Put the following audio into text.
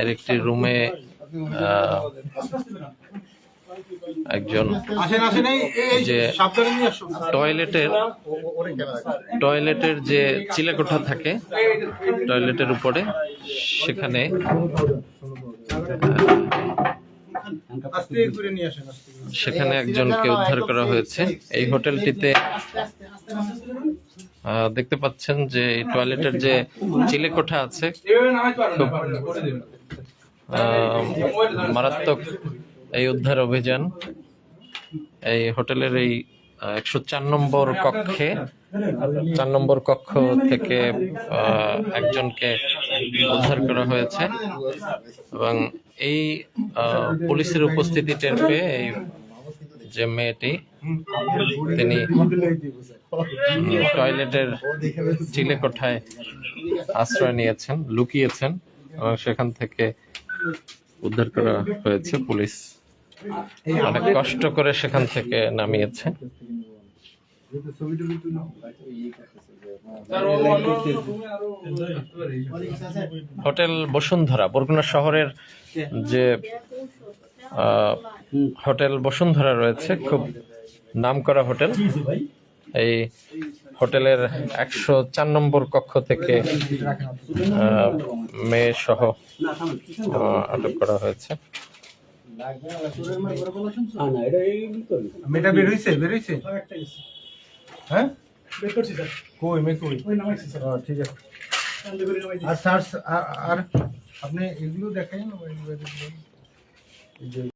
এর একটি রুমে একজন যে টয়লেটের টয়লেটের যে চিলেকোঠা থাকে টয়লেটের উপরে সেখানে। সেখানে একজনকে উদ্ধার করা হয়েছে এই হোটেলটিতে দেখতে পাচ্ছেন যে এই টয়লেটের যে চিলেকোঠা আছে খুব মারাত্মক এই উদ্ধার অভিযান। এই হোটেলের এই একশো চার নম্বর কক্ষে, চার নম্বর কক্ষ থেকে একজনকে উদ্ধার করা হয়েছে। এবং এই পুলিশের উপস্থিতি টের পেয়ে এই যে মেয়েটি, তিনি টয়লেটের চিলে কোঠায় আশ্রয় নিয়েছেন, লুকিয়েছেন এবং সেখান থেকে উদ্ধার করা হয়েছে, পুলিশ অনেক কষ্ট করে সেখান থেকে নামিয়েছে। হোটেল বসুন্ধরা, বরগুনা শহরের যে হোটেল বসুন্ধরা রয়েছে, খুব নামকরা হোটেল। এই হোটেলের একশো চার নম্বর কক্ষ থেকে মেয়ে সহ আটক করা হয়েছে। মেয়েটা বের হইছে? বের হইছে? হ্যাঁ? কই মে কই? ঠিক আছে। আর স্যার আর আপনি এগুলো দেখাই না